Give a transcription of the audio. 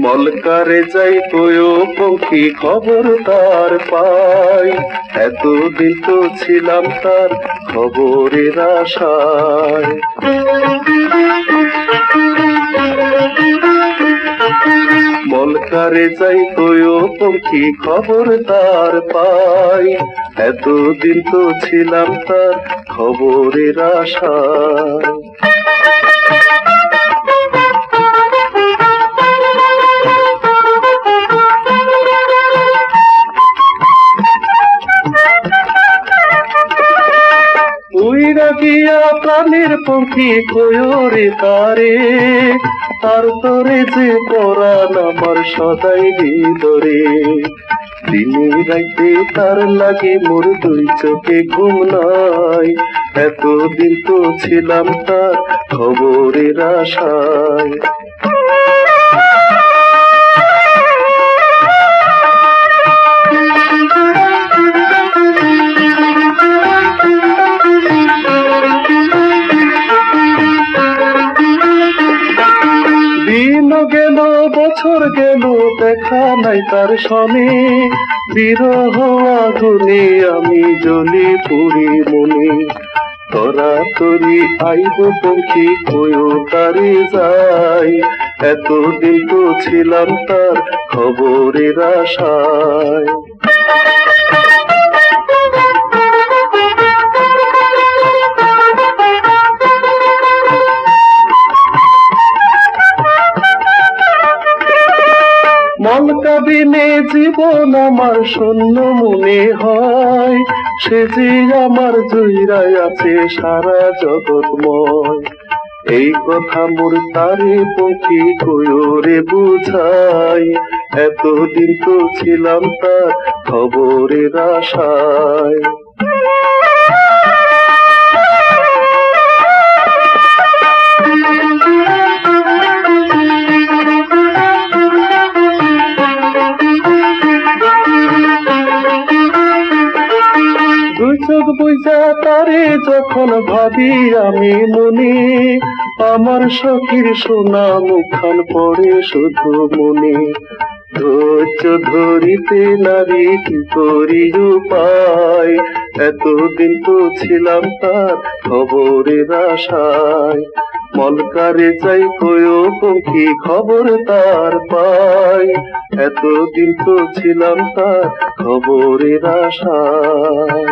মলকারে যাই তোয় পঙ্খী খবর তার পাই। এতদিন তো ছিলাম তার খবরের আশায়। মলকারে যাই তোয় পঙ্খী খবর তার পাই? এতদিন তো ছিলাম তার খবরের আশায়। উইরা গিয়া প্রাণের পঙ্খী কয়রে তারে। তার তরে যে পরাণ আমার সদাই ভিতরে দিনে রাইতে তার লাগে মোর দুই চোখে ঘুম নাই। এতদিন তো ছিলাম তার খবরের আশায়। দেখা তার সনে বিরহ আগুনে আমি জলে পুরি মনে। তরা তরি আইব পঙ্খি কয়ো তারে যাই। এতদিন তো ছিলাম তার খবরের আশায়। বিনে জীবন আমার শূন্য মনে হয়। সে যে আমার জুইরাই আছে সারা জগৎময়। এই কথা মোর তারে পক্ষী কয়রে বুঝাই। এতদিন তো ছিলাম তার খবরের আশায়। চোখ বুঝা তারে যখন ভাবি আমি মনে, আমার সখীর সোনা মুখান পড়ে শুধু মনে। ধৈর্য ধরিতে নারী কি করি উপায়? এতদিন তো ছিলাম তার খবরের আশায়। মলকারে যাই কয়ো পক্ষী খবর তার পাই। এতদিন তো ছিলাম তার খবরের আশায়।